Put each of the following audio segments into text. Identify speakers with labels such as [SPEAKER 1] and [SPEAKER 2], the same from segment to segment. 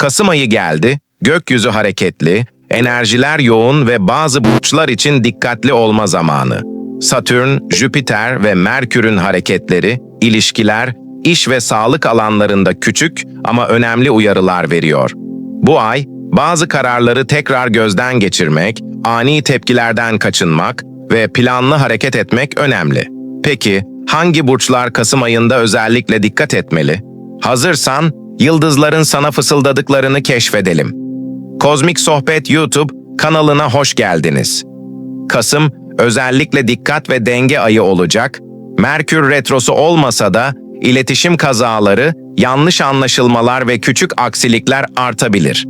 [SPEAKER 1] Kasım ayı geldi, gökyüzü hareketli, enerjiler yoğun ve bazı burçlar için dikkatli olma zamanı. Satürn, Jüpiter ve Merkür'ün hareketleri, ilişkiler, iş ve sağlık alanlarında küçük ama önemli uyarılar veriyor. Bu ay, bazı kararları tekrar gözden geçirmek, ani tepkilerden kaçınmak ve planlı hareket etmek önemli. Peki, hangi burçlar Kasım ayında özellikle dikkat etmeli? Hazırsan, yıldızların sana fısıldadıklarını keşfedelim. Kozmik Sohbet YouTube kanalına hoş geldiniz. Kasım özellikle dikkat ve denge ayı olacak. Merkür retrosu olmasa da iletişim kazaları, yanlış anlaşılmalar ve küçük aksilikler artabilir.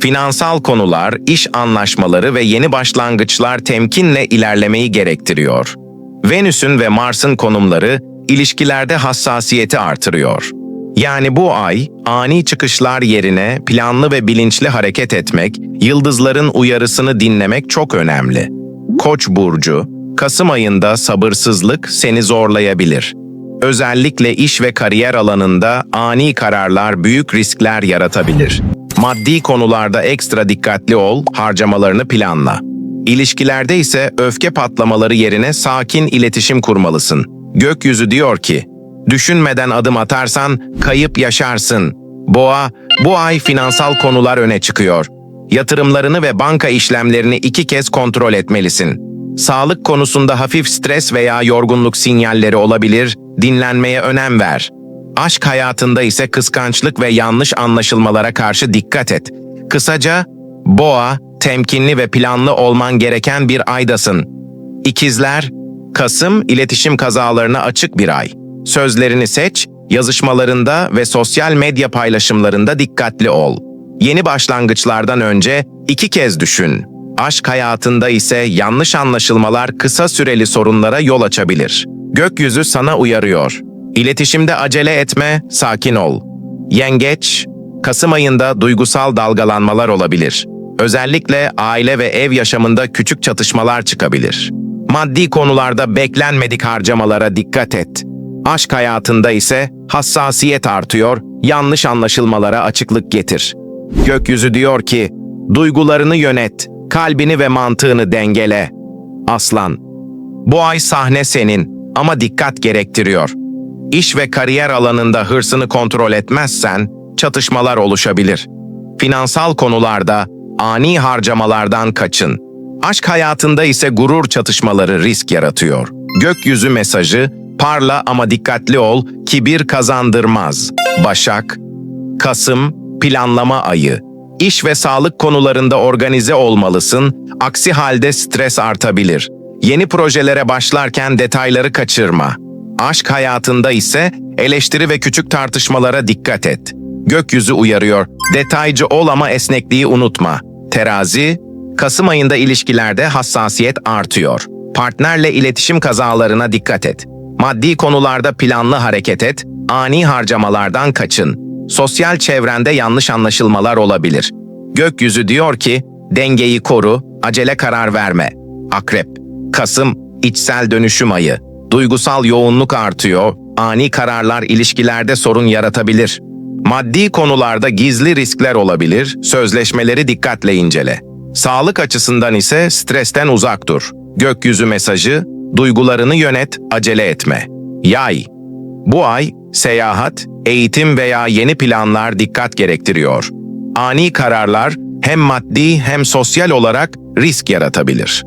[SPEAKER 1] Finansal konular, iş anlaşmaları ve yeni başlangıçlar temkinle ilerlemeyi gerektiriyor. Venüs'ün ve Mars'ın konumları ilişkilerde hassasiyeti artırıyor. Yani bu ay ani çıkışlar yerine planlı ve bilinçli hareket etmek, yıldızların uyarısını dinlemek çok önemli. Koç burcu, Kasım ayında sabırsızlık seni zorlayabilir. Özellikle iş ve kariyer alanında ani kararlar büyük riskler yaratabilir. Maddi konularda ekstra dikkatli ol, harcamalarını planla. İlişkilerde ise öfke patlamaları yerine sakin iletişim kurmalısın. Gökyüzü diyor ki, düşünmeden adım atarsan kayıp yaşarsın. Boğa, bu ay finansal konular öne çıkıyor. Yatırımlarını ve banka işlemlerini iki kez kontrol etmelisin. Sağlık konusunda hafif stres veya yorgunluk sinyalleri olabilir, dinlenmeye önem ver. Aşk hayatında ise kıskançlık ve yanlış anlaşılmalara karşı dikkat et. Kısaca, boğa, temkinli ve planlı olman gereken bir aydasın. İkizler, Kasım iletişim kazalarına açık bir ay. Sözlerini seç, yazışmalarında ve sosyal medya paylaşımlarında dikkatli ol. Yeni başlangıçlardan önce iki kez düşün. Aşk hayatında ise yanlış anlaşılmalar kısa süreli sorunlara yol açabilir. Gökyüzü sana uyarıyor. İletişimde acele etme, sakin ol. Yengeç, Kasım ayında duygusal dalgalanmalar olabilir. Özellikle aile ve ev yaşamında küçük çatışmalar çıkabilir. Maddi konularda beklenmedik harcamalara dikkat et. Aşk hayatında ise hassasiyet artıyor, yanlış anlaşılmalara açıklık getir. Gökyüzü diyor ki, duygularını yönet, kalbini ve mantığını dengele. Aslan, bu ay sahne senin ama dikkat gerektiriyor. İş ve kariyer alanında hırsını kontrol etmezsen çatışmalar oluşabilir. Finansal konularda ani harcamalardan kaçın. Aşk hayatında ise gurur çatışmaları risk yaratıyor. Gökyüzü mesajı, parla ama dikkatli ol, kibir kazandırmaz. Başak, Kasım, planlama ayı. İş ve sağlık konularında organize olmalısın, aksi halde stres artabilir. Yeni projelere başlarken detayları kaçırma. Aşk hayatında ise eleştiri ve küçük tartışmalara dikkat et. Gökyüzü uyarıyor, detaycı ol ama esnekliği unutma. Terazi, Kasım ayında ilişkilerde hassasiyet artıyor. Partnerle iletişim kazalarına dikkat et. Maddi konularda planlı hareket et, ani harcamalardan kaçın. Sosyal çevrende yanlış anlaşılmalar olabilir. Gökyüzü diyor ki, dengeyi koru, acele karar verme. Akrep, Kasım, içsel dönüşüm ayı. Duygusal yoğunluk artıyor, ani kararlar ilişkilerde sorun yaratabilir. Maddi konularda gizli riskler olabilir, sözleşmeleri dikkatle incele. Sağlık açısından ise stresten uzak dur. Gökyüzü mesajı, duygularını yönet, acele etme. Yay, bu ay seyahat, eğitim veya yeni planlar dikkat gerektiriyor. Ani kararlar hem maddi hem sosyal olarak risk yaratabilir.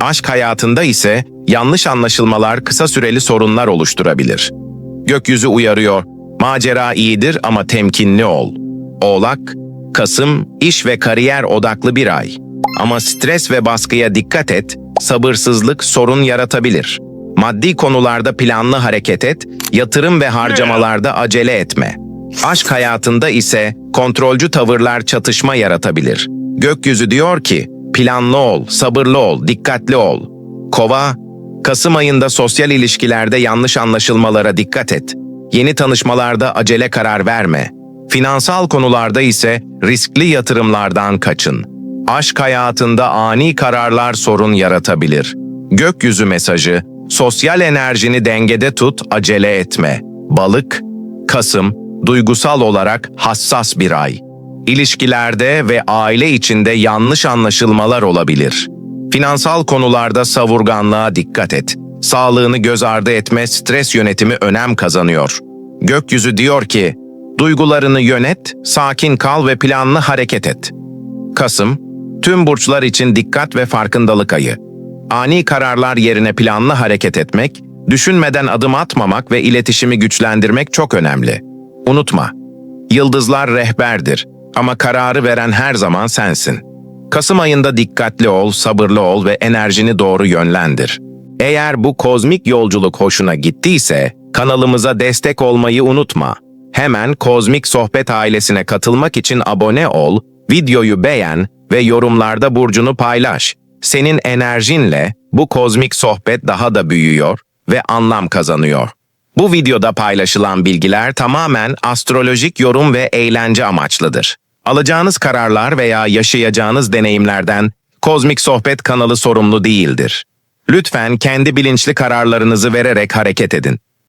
[SPEAKER 1] Aşk hayatında ise yanlış anlaşılmalar kısa süreli sorunlar oluşturabilir. Gökyüzü uyarıyor, macera iyidir ama temkinli ol. Oğlak, Kasım, iş ve kariyer odaklı bir ay. Ama stres ve baskıya dikkat et, sabırsızlık sorun yaratabilir. Maddi konularda planlı hareket et, yatırım ve harcamalarda acele etme. Aşk hayatında ise kontrolcü tavırlar çatışma yaratabilir. Gökyüzü diyor ki, planlı ol, sabırlı ol, dikkatli ol. Kova, Kasım ayında sosyal ilişkilerde yanlış anlaşılmalara dikkat et. Yeni tanışmalarda acele karar verme. Finansal konularda ise riskli yatırımlardan kaçın. Aşk hayatında ani kararlar sorun yaratabilir. Gökyüzü mesajı, sosyal enerjini dengede tut, acele etme. Balık, Kasım, duygusal olarak hassas bir ay. İlişkilerde ve aile içinde yanlış anlaşılmalar olabilir. Finansal konularda savurganlığa dikkat et. Sağlığını göz ardı etme, stres yönetimi önem kazanıyor. Gökyüzü diyor ki, duygularını yönet, sakin kal ve planlı hareket et. Kasım, tüm burçlar için dikkat ve farkındalık ayı. Ani kararlar yerine planlı hareket etmek, düşünmeden adım atmamak ve iletişimi güçlendirmek çok önemli. Unutma, yıldızlar rehberdir ama kararı veren her zaman sensin. Kasım ayında dikkatli ol, sabırlı ol ve enerjini doğru yönlendir. Eğer bu kozmik yolculuk hoşuna gittiyse, kanalımıza destek olmayı unutma. Hemen Kozmik Sohbet ailesine katılmak için abone ol, videoyu beğen ve yorumlarda burcunu paylaş. Senin enerjinle bu kozmik sohbet daha da büyüyor ve anlam kazanıyor. Bu videoda paylaşılan bilgiler tamamen astrolojik yorum ve eğlence amaçlıdır. Alacağınız kararlar veya yaşayacağınız deneyimlerden Kozmik Sohbet kanalı sorumlu değildir. Lütfen kendi bilinçli kararlarınızı vererek hareket edin.